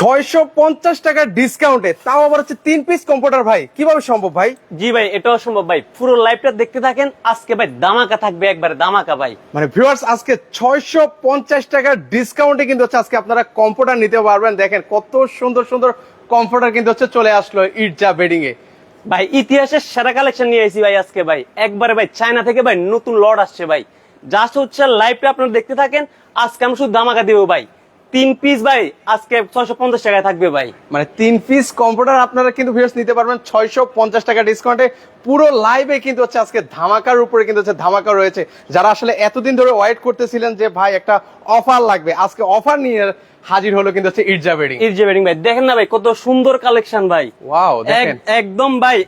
ছয়শো পঞ্চাশ টাকার ডিসকাউন্টে তাও আবার হচ্ছে তিন পিস কম্পিউটার ভাই। কীভাবে সম্ভব ভাই? জি ভাই এটাও সম্ভব ভাই। পুরো লাইভটা দেখতে থাকেন। আজকে ভাই দামাকা থাকবে একবারে দামাকা ভাই। মানে ভিউয়ার্স আজকে ছয়শো পঞ্চাশ টাকার ডিসকাউন্টে কিন্তু হচ্ছে আজকে আপনারা কম্পিউটার নিতে পারবেন। দেখেন কত সুন্দর সুন্দর কম্পিউটার কিন্তু হচ্ছে চলে আসলো ইটজা বেডিং এ। ভাই ইতিহাসের সেরা কালেকশন নিয়ে এসেছি ভাই আজকে ভাই। একবারে ভাই চায়না থেকে ভাই নতুন লট আসছে ভাই। জাস্ট হচ্ছে লাইভটা আপনারা দেখতে থাকেন। আজকে আমি শুধু দামাকা দিব ভাই। তিন পিস ভাই আজকে ছয়শো পঞ্চাশ টাকায় থাকবে ভাই। মানে তিন পিস কম্পিউটার আপনারা কিন্তু ভিউয়ার্স নিতে পারবেন ছয়শো পঞ্চাশ টাকা ডিসকাউন্টে পুরো লাইভে কিন্তু হচ্ছে আজকে ধামাকার উপরে কিন্তু হচ্ছে ধামাকা রয়েছে। যারা আসলে এতদিন ধরে ওয়েট করতেছিলেন যে ভাই একটা অফার লাগবে আজকে অফার নিয়ে হাজির হলো কিন্তু হচ্ছে ইটজা বেডিং ইরজে বেডিং ভাই দেখেন না ভাই কত সুন্দর কালেকশন ভাই। ওয়াও দেখেন। একদম ভাই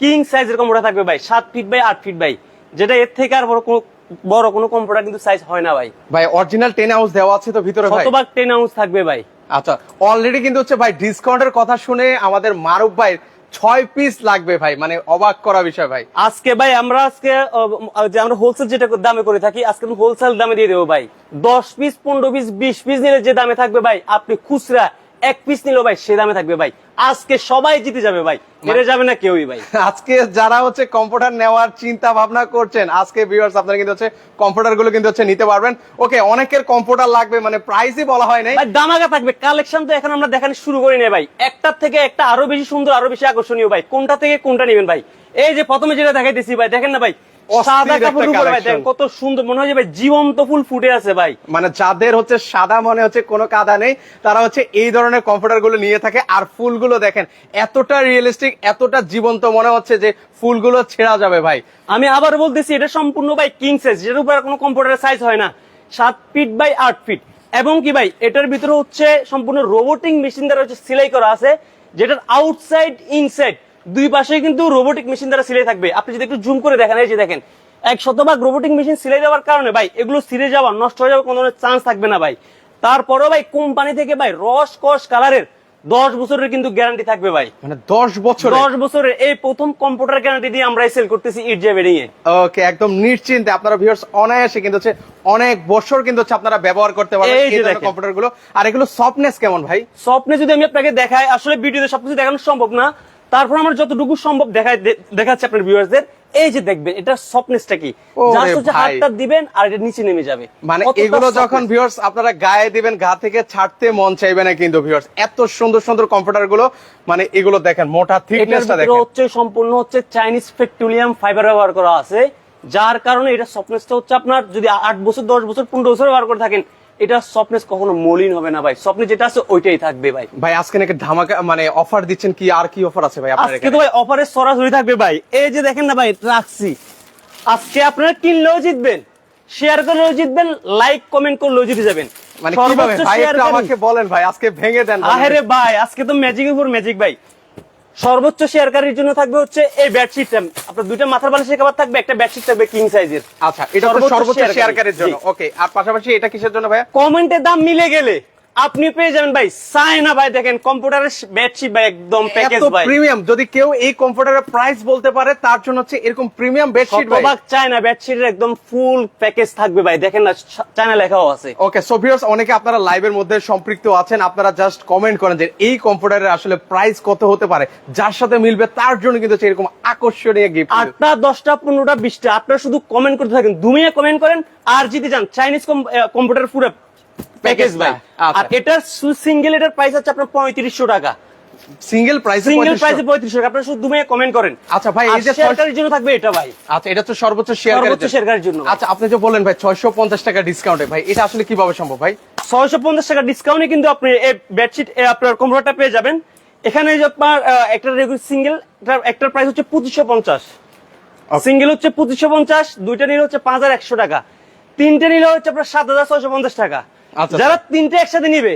কিং সাইজের কম্পিউটার থাকবে ভাই সাত ফিট বাই আট ফিট ভাই। যেটা এর থেকে আর বড় বড় কোনো কম্পিউটার কিন্তু সাইজ হয় না ভাই। ভাই অরিজিনাল টেন হাউস দেওয়া আছে তো ভিতরে ভাই। শতভাগ টেন আউন্স থাকবে ভাই। আচ্ছা অলরেডি কিন্তু হচ্ছে ভাই ডিসকাউন্টের কথা শুনে আমাদের মারুফ ভাই ছয় পিস লাগবে ভাই মানে অবাক করা বিষয় ভাই। আজকে ভাই আমরা আজকে যে আমরা হোলসেল যেটা দামে করে থাকি আজকে আমি হোলসেল দামে দিয়ে দেবো ভাই। দশ পিস পনেরো পিস বিশ পিস নিলে যে দামে থাকবে ভাই আপনি খুচরা এক পিস নিলেও ভাই সে দামে থাকবে ভাই। আজকে সবাই জিতে যাবে ভাই। হেরে যাবে না কেউই ভাই। আজকে যারা হচ্ছে কম্পিউটার নেওয়ার চিন্তা ভাবনা করছেন আজকে ভিউয়ার্স আপনারা কিন্তু হচ্ছে কম্পিউটারগুলো কিন্তু হচ্ছে নিতে পারবেন। ওকে অনেকের কম্পিউটার লাগবে মানে প্রাইসই বলা হয় নাই। ভাই দামাকা থাকবে। কালেকশন তো এখন আমরা দেখানো শুরু করি না ভাই। একটার থেকে একটা আরও বেশি সুন্দর আরও বেশি আকর্ষণীয় ভাই। কোনটা থেকে কোনটা নেবেন ভাই? এই যে প্রথমে যেটা দেখাইতেছি ভাই দেখেন না ভাই সাদা কাপড় উপরে ভাই দেখেন কত সুন্দর মনে হয় ভাই জীবন্ত ফুল ফুটে আছে ভাই। মানে যাদের হচ্ছে সাদা মনে হচ্ছে কোনো কাদা নেই তারা হচ্ছে এই ধরনের কম্পিউটারগুলো নিয়ে থাকে। আর ফুলগুলো দেখেন এতটা রিয়েলিস্টিক এতটা জীবন্ত মনে হচ্ছে যে ফুলগুলো ছেঁড়া যাবে ভাই। আমি আবার বলতেছি এটা সম্পূর্ণ ভাই কিং সাইজ যেটার উপর কোনো কম্পিউটারের সাইজ হয় না। সাত ফিট বাই আট ফিট এবং কি ভাই এটার ভিতরে হচ্ছে সম্পূর্ণ রোবোটিক মেশিন দ্বারা হচ্ছে সেলাই করা আছে যেটার আউটসাইড ইনসাইড দুই পাশে কিন্তু রোবোটিক মেশিন দ্বারা সেলাই থাকবে। আপনি যদি একটু জুম করে দেখেন এই যে দেখেন এক শতভাগ রোবোটিক মেশিন সেলাই দেওয়ার কারণে ভাই এগুলো ছিঁড়ে যাওয়া নষ্ট হয়ে যাওয়ার কোনো চান্স থাকবে না ভাই। তারপরেও ভাই কোম্পানি থেকে ভাই রস কস কালারের দশ বছরের কিন্তু গ্যারান্টি থাকবে ভাই। মানে দশ বছর দশ বছরের এই প্রথম কম্পিউটার গ্যারান্টি দিয়ে আমরা সেল করতেছি ইটজে বেডিং এ ওকে একদম নিশ্চিন্তে আপনারা ভিউয়ার্স অনায়াসে কিন্তু হচ্ছে অনেক বছর কিন্তু হচ্ছে আপনারা ব্যবহার করতে পারবেন এই ধরনের কম্পিউটারগুলো। আর এগুলো সফটনেস কেমন ভাই? স্বপ্নে যদি আমি আপনাকে দেখাই আসলে ভিডিওতে সবকিছু দেখানো সম্ভব না। তারপর আমার যতটুকু সম্ভব দেখাই দেখাচ্ছি আপনার ভিউয়ারদের এই যে দেখবেন এটা সফটনেসটা কি? জাস্ট হচ্ছে হাতটা দিবেন আর এটা নিচে নেমে যাবে। মানে এগুলো যখন ভিউয়ার্স আপনারা গায়ে দিবেন গা থেকে ছাড়তে মন চাইবে না কিন্তু ভিউয়ার্স এত সুন্দর সুন্দর কম্পিউটারগুলো মানে এগুলো দেখেন মোটা থিকনেসটা দেখেন। হচ্ছে সম্পূর্ণ হচ্ছে চাইনিজ পেট্রোলিয়াম ফাইবার ব্যবহার করা আছে যার কারণে এটা সফটনেসটা হচ্ছে আপনার যদি আট বছর দশ বছর পনেরো বছর ব্যবহার করে থাকেন এটা সফটনেস কখনো মলিন হবে না ভাই। স্বপ্নে যেটা আছে ওইটাই থাকবে ভাই। ভাই আজকে নাকি ধামাকা মানে অফার দিচ্ছেন কি আর কি অফার আছে ভাই আজকে তো ভাই অফারে সরাসরি থাকবে ভাই। এই যে দেখেন না ভাই রাখছি। আজকে আপনারা কিনলেও জিতবেন শেয়ার করলেও জিতবেন লাইক কমেন্ট করলেও জিতে যাবেন। মানে কীভাবে? ভাই একটু আমাকে বলেন ভাই আজকে ভেঙে দেন আহেরে ভাই আজকে তো ম্যাজিক উপর ম্যাজিক ভাই। সর্বোচ্চ শেয়ারকারীর জন্য থাকবে হচ্ছে এই বেডশিটটা আপনার দুইটা মাথার বালিশের কভার থাকবে একটা বেডশিট থাকবে কিং সাইজের আচ্ছা এটা সর্বোচ্চ সর্বোচ্চ শেয়ারকারী। শেয়ারকারীর জন্য। ওকে আর পাশাপাশি এটা কিসের জন্য ভাইয়া? কমেন্টের দাম মিলে গেলে। আপনি পেয়ে যাবেন ভাই চাই না ভাই দেখেন কম্পিউটারের বেডশিট ভাই একদম প্যাকেজ ভাই। প্রিমিয়াম যদি কেউ এই কম্পিউটারের প্রাইস বলতে পারে তার জন্য হচ্ছে এরকম প্রিমিয়াম বেডশিট ভাই শতভাগ চায় না বেডশিটের একদম ফুল প্যাকেজ থাকবে ভাই। দেখেন না চায়না লেখাও আছে। ওকে সো ভিউয়ার্স অনেকে আপনারা লাইভের মধ্যে সম্পৃক্ত আছেন আপনারা জাস্ট কমেন্ট করেন যে এই কম্পিউটারের আসলে প্রাইস কত হতে পারে যার সাথে মিলবে তার জন্য কিন্তু এরকম আকর্ষণীয় গিফট আটটা দশটা পনেরোটা বিশটা আপনারা শুধু কমেন্ট করতে থাকেন দুমিয়ে কমেন্ট করেন আর জিতে যান চাইনিজ কম্পিউটার পুরো প্যাকেজ ভাই। আর এটার সিঙ্গেল এটার প্রাইস হচ্ছে আপনার পঁয়ত্রিশশো টাকা। সিঙ্গেল প্রাইস সিঙ্গেল প্রাইসে পঁয়ত্রিশশো টাকা। আপনারা শুধু দুমিয়ে কমেন্ট করেন। আচ্ছা ভাই, এই যে শেয়ারকারীর জন্য থাকবে এটা ভাই। আচ্ছা এটা তো সর্বোচ্চ শেয়ার সর্বোচ্চ শেয়ারকারীর জন্য। আচ্ছা আপনি যে বলেন ভাই ছয়শো পঞ্চাশ টাকা ডিসকাউন্টে ভাই এটা আসলে কীভাবে সম্ভব ভাই? ছয়শো পঞ্চাশ টাকা ডিসকাউন্টে কিন্তু আপনি এই বেডশিট আপনার কম্পিউটারটা পেয়ে যাবেন। এখানে যে আপনার একটা সিঙ্গেল একটার প্রাইস হচ্ছে পঁচিশশো পঞ্চাশ। সিঙ্গেল হচ্ছে পঁচিশশো পঞ্চাশ দুইটা নিলে হচ্ছে পাঁচ হাজার একশো টাকা। তিনটে নিলে হচ্ছে আপনার সাত হাজার ছয়শো পঞ্চাশ টাকা। যারা তিনটে একসাথে নিবে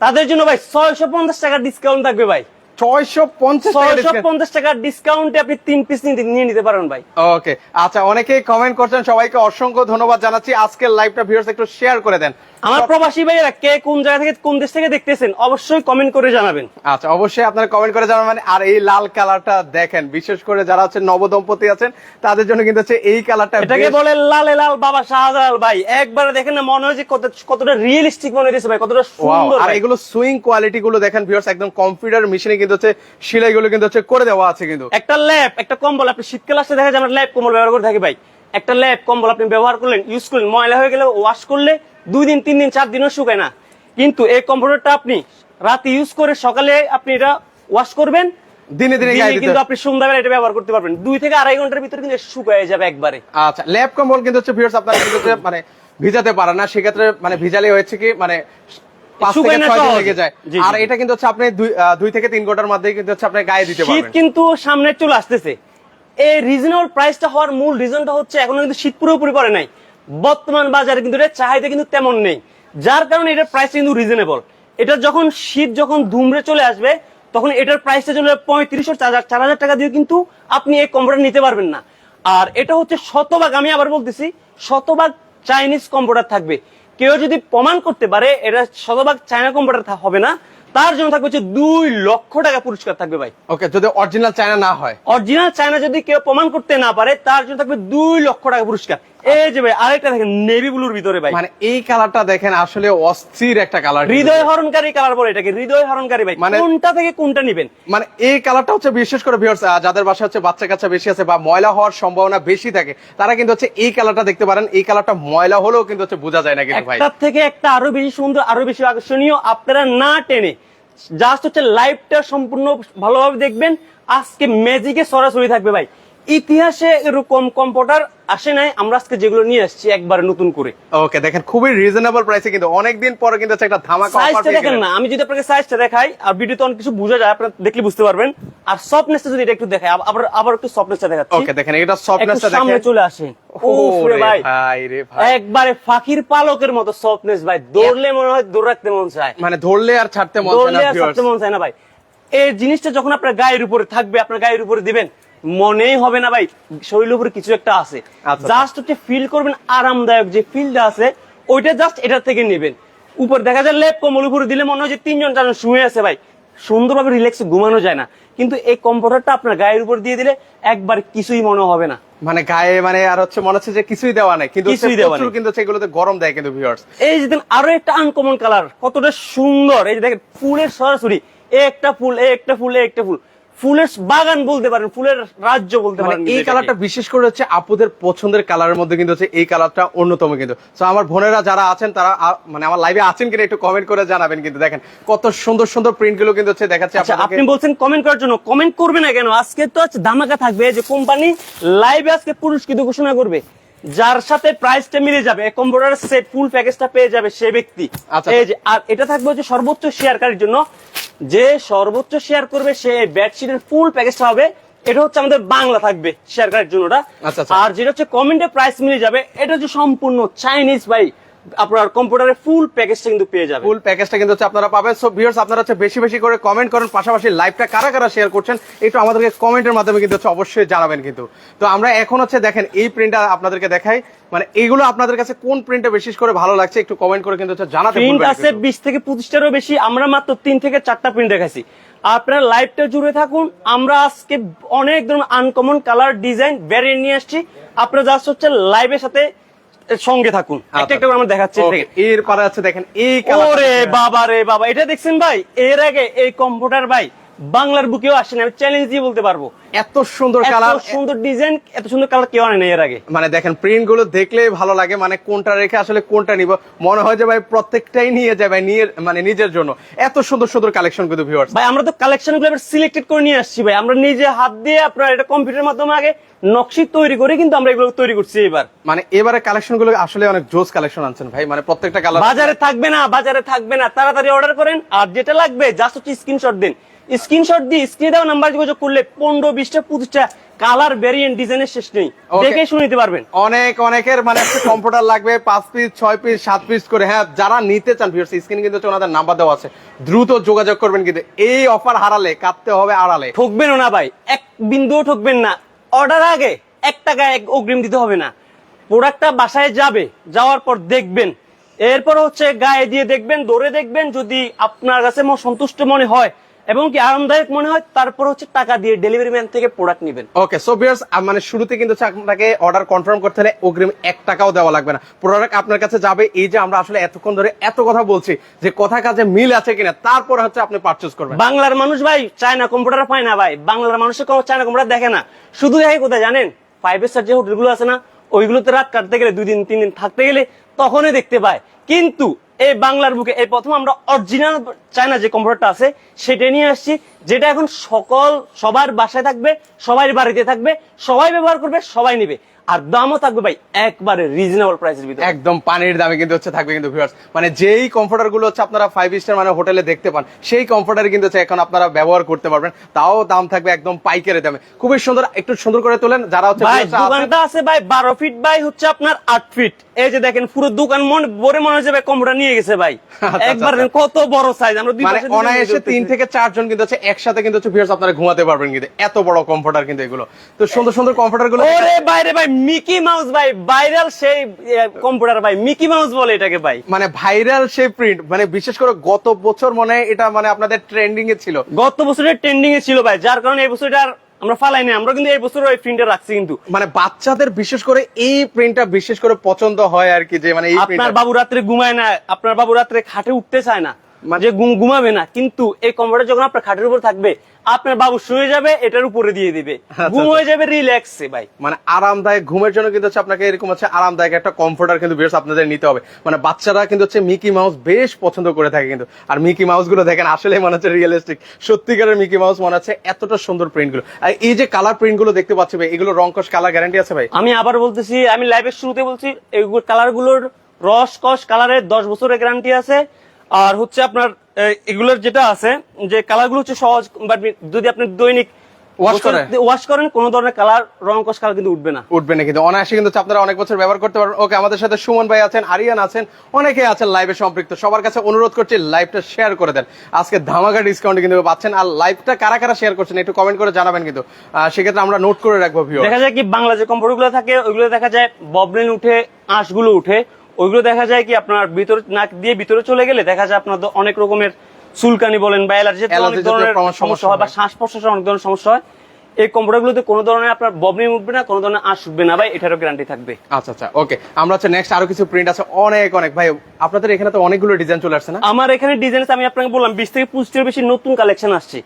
তাদের জন্য ভাই ছয়শো পঞ্চাশ টাকার ডিসকাউন্ট থাকবে ভাই। ছয়শো পঞ্চাশ টাকা ছয়শো discount। পঞ্চাশ টাকার ডিসকাউন্টে আপনি তিন পিস নিয়ে নিতে পারেন ভাই। ওকে আচ্ছা অনেকেই কমেন্ট করছেন সবাইকে অসংখ্য ধন্যবাদ জানাচ্ছি। আজকের লাইভটা ভিউয়ার্স একটু শেয়ার করে দেন। আমার প্রবাসী ভাইয়েরা কে কোন জায়গা থেকে কোন দেশ থেকে দেখতেছেন অবশ্যই কমেন্ট করে জানাবেন। আচ্ছা অবশ্যই আপনারা কমেন্ট করে জানাবেন। আর এই লাল কালারটা দেখেন বিশেষ করে যারা হচ্ছে নবদম্পতি আছেন তাদের জন্য কিন্তু হচ্ছে এই কালারটা এটাকে বলে লালে লাল বাবা শাহজালাল ভাই। একবারে দেখেন না মনে হয় যে কত কতটা রিয়েলিস্টিক মনে হয়েছে ভাই কতটা সুন্দর আর এগুলো সুইং কোয়ালিটি গুলো দেখেন ভিউয়ার্স একদম কম্পিউটার মেশিনে কিন্তু হচ্ছে সেলাইগুলো কিন্তু হচ্ছে করে দেওয়া আছে কিন্তু। একটা ল্যাপ একটা কম্বল আপনি শীতকাল আসলে দেখা যায় আমরা ল্যাপ কম্বল ব্যবহার করে থাকি ভাই। একটা ল্যাপ কম্বল আপনি ব্যবহার করলেন ইউজ করলেন ময়লা হয়ে গেলে ওয়াশ করলে দুই দিন তিন দিন চার দিনও শুকায় না। কিন্তু এই কম্পিউটারটা আপনি রাতে ইউজ করে সকালে আপনি এটা ওয়াশ করবেন দিনে দিনে কিন্তু আপনি সন্ধ্যাবেলা এটা ব্যবহার করতে পারবেন। দুই থেকে আড়াই ঘণ্টার ভিতরে কিন্তু শুকায় যাবে একবারে। আচ্ছা ল্যাপ কম্বল কিন্তু হচ্ছে ভিউয়ার্স আপনারা কিন্তু মানে ভিজাতে পারে না। সেক্ষেত্রে মানে ভিজালে হয়েছে কি মানে আর এটা কিন্তু হচ্ছে আপনি দুই থেকে তিন ঘণ্টার মধ্যে কিন্তু হচ্ছে আপনি গায়ে দিতে শীত কিন্তু সামনে চলে আসতেছে। এই রিজনেবল প্রাইসটা হওয়ার মূল রিজনটা হচ্ছে এখনও কিন্তু শীত পুরোপুরি পড়ে নাই। বর্তমান বাজারে কিন্তু এটা চাহিদা কিন্তু তেমন নেই। যার কারণে এটার প্রাইস কিন্তু রিজনেবল এটা যখন শীত যখন ধুমড়ে চলে আসবে তখন এটার প্রাইসটা চলে পঁয়ত্রিশশো হাজার চার হাজার টাকা দিয়ে কিন্তু আপনি এই কম্পিউটার নিতে পারবেন না। আর এটা হচ্ছে শতভাগ আমি আবার বলতেছি শতভাগ চাইনিজ কম্পিউটার থাকবে। কেউ যদি প্রমাণ করতে পারে এটা শতভাগ চায়না কম্পিউটার হবে না তার জন্য থাকবে হচ্ছে দুই লক্ষ টাকা পুরস্কার থাকবে ভাই। ওকে যদি অরিজিনাল চায়না না হয়। অরিজিনাল চায়না যদি কেউ প্রমাণ করতে না পারে তার জন্য থাকবে দুই লক্ষ টাকা পুরস্কার। এই যে ভাই আরেকটা দেখেন নেভি ব্লুর ভিতরে ভাই। মানে এই কালারটা দেখেন আসলে অস্থির একটা কালার হৃদয় হরণকারী কালার বলে এটাকে হৃদয় হরণকারী ভাই। মানে- কোনটা থেকে কোনটা নিবেন? মানে এই কালারটা হচ্ছে বিশেষ করে ভিউয়ার্স যাদের বাসা হচ্ছে বাচ্চা কাচ্চা বেশি আছে বা ময়লা হওয়ার সম্ভাবনা বেশি থাকে তারা কিন্তু হচ্ছে এই কালারটা দেখতে পারেন। এই কালারটা ময়লা হলেও কিন্তু হচ্ছে বোঝা যায় না কিন্তু ভাই। একটার থেকে একটা আরও বেশি সুন্দর আরও বেশি আকর্ষণীয় আপনারা না টেনে জাস্ট হচ্ছে লাইভটা সম্পূর্ণ ভালোভাবে দেখবেন। আজকে ম্যাজিকে সরাসরি থাকবে ভাই। ইতিহাসে এরকম কম্পিউটার আসে নাই আমরা আজকে যেগুলো নিয়ে আসছি একবার নতুন করে। ওকে দেখেন খুবই রিজনেবল প্রাইসে কিন্তু অনেকদিন পরে কিন্তু একটা ধামাকা অফার সাইজটা দেখেন না আমি যদি আপনাকে সাইজটা দেখাই আর ভিডিওতে অনেক কিছু বোঝা যায় আপনারা দেখলে বুঝতে পারবেন। আর সফটনেসটা যদি এটা একটু দেখাই আবার আবার একটু সফটনেসটা দেখাচ্ছি। ওকে দেখেন এটা সফটনেসটা সামনে চলে আসেন ও রে ভাই। রে ভাই। একবারে ফাকির পালকের মতো সফটনেস ভাই। দৌড়লে মনে হয় দৌড় রাখতে মন চায়। মানে ধরলে আর ছাড়তে মন চায় দৌড়লে না আর ছাড়তে মন চায় না ভাই। এই জিনিসটা যখন আপনার গায়ের উপরে থাকবে আপনার গায়ের উপরে দিবেন মনেই হবে না ভাই শরীরের উপরে কিছু একটা আছে। আচ্ছা। জাস্ট হচ্ছে ফিল করবেন আরামদায়ক যে ফিলটা আছে ওইটা জাস্ট এটা থেকে নেবেন। উপর দেখা যায় লেপ কম্বল উপরে দিলে মনে হয় যে তিনজন চারজন শুয়ে আছে ভাই। সুন্দরভাবে রিল্যাক্সে ঘুমানো যায় না। কিন্তু এই কম্পিউটারটা আপনার গায়ের উপর দিয়ে দিলে একবার কিছুই মনে হবে না। মানে গায়ে মানে আর হচ্ছে মনে হচ্ছে যে কিছুই দেওয়া নাই। কিন্তু কিছুই দেওয়া নেই। কিন্তু সেগুলোতে গরম দেয় কিন্তু ভিউয়ার্স এই যে দেখেন আরও একটা আনকমন কালার কতটা সুন্দর। এই যে দেখেন ফুলের সরাসরি একটা ফুল একটা ফুল একটা ফুল। ফুলের বাগান বলতে পারেন ফুলের রাজ্য বলতে মানে পারেন এই। কালারটা বিশেষ করে হচ্ছে আপুদের পছন্দের কালারের মধ্যে কিন্তু হচ্ছে এই কালারটা অন্যতম কিন্তু। তো আমার বোনেরা যারা আছেন তারা মানে আমার লাইভে আছেন কিনা একটু কমেন্ট করে জানাবেন কিন্তু। দেখেন কত সুন্দর সুন্দর প্রিন্টগুলো কিন্তু হচ্ছে দেখাচ্ছে আচ্ছা আপনি বলছেন কমেন্ট করার জন্য। কমেন্ট করবে না কেন? আজকে তো ধামাকা থাকবে যে কোম্পানি লাইভে আজকে পুরস্কৃত ঘোষণা করবে। যার সাথে প্রাইসটা মিলে যাবে কম্পিউটার সেট ফুল প্যাকেজটা পেয়ে যাবে সে ব্যক্তি। আচ্ছা, এই যে আর এটা থাকবে হচ্ছে সর্বোচ্চ শেয়ারকারীর জন্য যে সর্বোচ্চ শেয়ার করবে সে বেডশিটের ফুল প্যাকেজটা হবে এটা হচ্ছে আমাদের বাংলা থাকবে শেয়ার করার জন্য। আচ্ছা, আচ্ছা। আর যেটা হচ্ছে কমেন্টে প্রাইস মিলে যাবে এটা হচ্ছে সম্পূর্ণ চাইনিজ ভাই আপনার কম্পিউটারের ফুল প্যাকেজটা কিন্তু পেয়ে যাবে ফুল প্যাকেজটা কিন্তু হচ্ছে আপনারা পাবেন। সো ভিউয়ার্স আপনারা হচ্ছে বেশি বেশি করে কমেন্ট করেন। পাশাপাশি লাইভটা কারা কারা শেয়ার করছেন একটু আমাদেরকে কমেন্টের মাধ্যমে কিন্তু হচ্ছে অবশ্যই জানাবেন কিন্তু। তো আমরা এখন হচ্ছে দেখেন এই প্রিন্টটা আপনাদেরকে দেখাই। মানে এইগুলো আপনাদের কাছে কোন প্রিন্টটা বিশেষ করে ভালো লাগছে একটু কমেন্ট করে কিন্তু হচ্ছে জানাতে প্রিন্ট আছে কিন্তু। বিশ থেকে পঁচিশটারও বেশি। আমরা মাত্র তিন থেকে চারটা প্রিন্ট দেখাইছি। আপনারা লাইভটা জুড়ে থাকুন। আমরা আজকে অনেক ধরনের আনকমন কালার ডিজাইন ভ্যারিয়েন্ট নিয়ে আসছি। আপনারা জাস্ট হচ্ছে লাইভের সাথে সঙ্গে থাকুন। একটা একটা আমরা দেখাচ্ছি এর পারে আছে দেখেন এই ওরে বাবা রে বাবা এটা দেখছেন ভাই? এর আগে এই কম্পিউটার ভাই বাংলার বুকেও আসেনি আমি চ্যালেঞ্জ দিয়ে বলতে পারব। এত সুন্দর কালার সুন্দর ডিজাইন এত সুন্দর কালার কেউ আনে না এর আগে। মানে দেখেন প্রিন্টগুলো দেখলেই ভালো লাগে মানে কোনটা রেখে আসলে কোনটা নিব। মনে হয় যে ভাই প্রত্যেকটাই নিয়ে যায় ভাই নিয়ে মানে নিজের জন্য। এত সুন্দর সুন্দর কালেকশন কিন্তু ভিউয়ার্স ভাই আমরা তো কালেকশনগুলো সিলেক্টেড করে নিয়ে আসছি ভাই। আমরা নিজে হাত দিয়ে আপনার এটা কম্পিউটারের মাধ্যমে আগে নকশি তৈরি করে কিন্তু আমরা এগুলো তৈরি করছি এবার। মানে এবারে কালেকশনগুলো আসলে অনেক জোস কালেকশন আনছেন ভাই মানে প্রত্যেকটা কালার বাজারে থাকবে না বাজারে থাকবে না। তাড়াতাড়ি অর্ডার করেন আর যেটা লাগবে জাস্ট হচ্ছে স্ক্রিনশট দিন। স্ক্রিনশট দিয়ে স্ক্রিনে দেওয়া নাম্বার যোগাযোগ করলে পনেরো বিশটা পঁচিশটা কালার ভ্যারিয়েন্ট ডিজাইনের শেষ নেই। দেখে শুনে নিতে পারবেন। অনেক অনেকের মানে একটা কম্পিউটার লাগবে পাঁচ পিস ছয় পিস সাত পিস করে। হ্যাঁ যারা নিতে চান ভিউয়ার্স স্ক্রিনে কিন্তু হচ্ছে ওনাদের নাম্বার দেওয়া আছে। দ্রুত যোগাযোগ করবেন কিন্তু। এই অফার হারালে কাটতে হবে আড়ালে। ঠকবেনও না ভাই। এক বিন্দুও ঠকবেন না। অর্ডার আগে এক টাকা এক অগ্রিম দিতে হবে না। প্রোডাক্টটা বাসায় যাবে যাওয়ার পর দেখবেন। এরপর হচ্ছে গায়ে দিয়ে দেখবেন দৌড়ে দেখবেন। যদি আপনার কাছে মন সন্তুষ্ট মনে হয় এবং কি আরামদায়ক মনে হয় তারপর হচ্ছে টাকা দিয়ে ডেলিভারি ম্যান থেকে প্রোডাক্ট নেবেন। ওকে সো ভিউয়ার্স মানে শুরুতে কিন্তু আপনাকে অর্ডার কনফার্ম করতে হলে অগ্রিম এক টাকাও দেওয়া লাগবে না। প্রোডাক্ট আপনার কাছে যাবে এই যে আমরা আসলে এতক্ষণ ধরে এত কথা বলছি যে কথা কাজে মিল আছে কিনা তারপর হচ্ছে আপনি পারচেজ করবেন। বাংলার মানুষ ভাই চায়না কম্পিউটার পায় না ভাই। বাংলার মানুষের কোনো চায়না কম্পিউটার দেখে না। শুধু দেখে কোথায় জানেন ফাইভ স্টার যে হোটেলগুলো আছে না ওইগুলোতে রাত কাটতে গেলে দুই দিন তিন দিন থাকতে গেলে তখনই দেখতে পায়। কিন্তু এই বাংলার বুকে, এই প্রথম আমরা অরিজিনাল চায়না যে কম্পিউটারটা আছে, সেটা নিয়ে আসছি, যেটা এখন সকল, সবার বাসায় থাকবে সবার বাড়িতে থাকবে, সবাই ব্যবহার করবে, সবাই নিবে। আর দামও থাকবে ভাই একবারে রিজনেবল প্রাইসের ভিতরে। একদম পানির দামে কিন্তু হচ্ছে থাকবে কিন্তু ভিউয়ার্স মানে যেই কমফোর্টারগুলো হচ্ছে আপনারা ফাইভ স্টার মানে হোটেলে দেখতে পান সেই কমফোর্টার কিন্তু হচ্ছে এখন আপনারা ব্যবহার করতে পারবেন। তাও দাম থাকবে একদম পাইকারি দামে। খুবই সুন্দর একটু সুন্দর করে তোলেন যারা হচ্ছে ভাই দোকানটা আছে ভাই বারো ফিট বাই হচ্ছে আপনার আট ফিট এই যে দেখেন পুরো দোকান মন ভরে মনে হচ্ছে ভাই কম্পিউটার নিয়ে গেছে ভাই। আচ্ছা, একবার আচ্ছা। কত বড় সাইজ আমরা দুই মানে অনায়াসে তিন। থেকে চারজন কিন্তু হচ্ছে একসাথে কিন্তু হচ্ছে ভিউয়ার্স আপনারা ঘুমাতে পারবেন কিন্তু। এত বড় কমফোর্টার কিন্তু এগুলো। তো সুন্দর সুন্দর কমফোর্টারগুলো ওরে বাইরে ভাই মিকি মাউস ভাই ভাইরাল সেই কম্পিউটার ভাই মিকি মাউস বলে এটাকে ভাই। মানে ভাইরাল সেই প্রিন্ট মানে বিশেষ করে গত বছর মনে এটা মানে আপনাদের ট্রেন্ডিং এ ছিল। গত বছরের ট্রেন্ডিং এ ছিল ভাই যার কারণে এই বছরটা আর আমরা ফালাই নাই আমরা কিন্তু এই বছর ওই প্রিন্টে রাখছি কিন্তু। মানে বাচ্চাদের বিশেষ করে এই প্রিন্টটা বিশেষ করে পছন্দ হয় আর কি যে মানে এই আপনার বাবু রাত্রে ঘুমায় না আপনার বাবু রাত্রে খাটে উঠতে চায় না মানে- যে ঘুম ঘুমাবে না কিন্তু এই কম্পিউটার যখন আপনার খাটের উপর থাকবে আপনার বাবু শুয়ে যাবে এটার উপরে দিয়ে দিবে। ঘুম হয়ে যাবে রিল্যাক্সে ভাই। মানে আরামদায়ক ঘুমের জন্য কিন্তু হচ্ছে আপনাকে এরকম হচ্ছে আরামদায়ক একটা কমফোর্টার কিন্তু বেশ আপনাদের নিতে হবে। মানে বাচ্চারা কিন্তু হচ্ছে মিকি মাউস বেশ পছন্দ করে থাকে কিন্তু। আর মিকি মাউসগুলো দেখেন আসলে মনে হচ্ছে রিয়েলিস্টিক সত্যিকারের মিকি মাউস মনে হচ্ছে এতটা সুন্দর প্রিন্টগুলো। আর এই যে কালার প্রিন্টগুলো দেখতে পাচ্ছি ভাই এগুলো রংকশ কালার গ্যারান্টি আছে ভাই? আমি আবার বলতেছি আমি লাইভের শুরুতে বলছি এইগুলো কালারগুলোর রস কস কালারের দশ বছরের গ্যারান্টি আছে। আর হচ্ছে আপনার এগুলোর যেটা আছে যে কালারগুলো হচ্ছে সহজ বাট যদি আপনি দৈনিক ওয়াশ করেন কোন ধরনের কালার রং কালার কিন্তু উঠবে না। উঠবে না কিন্তু। অনায়াসে কিন্তু আপনারা অনেক বছর ব্যবহার করতে পারবেন। ওকে আমাদের সাথে সুমন ভাই আছেন আরিয়ান আছেন অনেকে আছেন লাইভে সম্পৃক্ত। সবার কাছে অনুরোধ করছি লাইভটা শেয়ার করে দেন। আজকে ধামাকা ডিসকাউন্ট কিন্তু পাচ্ছেন। আর লাইভটা কারা কারা শেয়ার করছেন একটু কমেন্ট করে জানাবেন কিন্তু। সেক্ষেত্রে আমরা নোট করে রাখব ভিউ দেখা যায় কি বাংলা যে কম্পিউটারগুলো থাকে ওইগুলো দেখা যায় ববলেন উঠে আঁশগুলো উঠে। ওইগুলো দেখা যায় কি আপনার ভিতর নাক দিয়ে ভিতরে চলে গেলে দেখা যায় আপনার অনেক রকমের চুলকানি বলেন বা অ্যালার্জি অনেক ধরনের সমস্যা হয় বা শ্বাস প্রশ্বাসের অনেক ধরনের সমস্যা হয়। এই কম্পিউটার গুলোতে কোনো ধরনের আপনার ববলিন উঠবে না কোনো ধরনের আঁশ উঠবে না ভাই এটারও গ্যারান্টি থাকবে। আচ্ছা আচ্ছা ওকে আমরা হচ্ছে নেক্সট আরও কিছু প্রিন্ট আছে অনেক অনেক। ভাই আপনাদের এখানে তো অনেকগুলো ডিজাইন চলে আসছে না? আমার এখানে ডিজাইন আমি আপনাকে বললাম বিশ থেকে পঁচিশটির বেশি নতুন কালেকশন আসছে।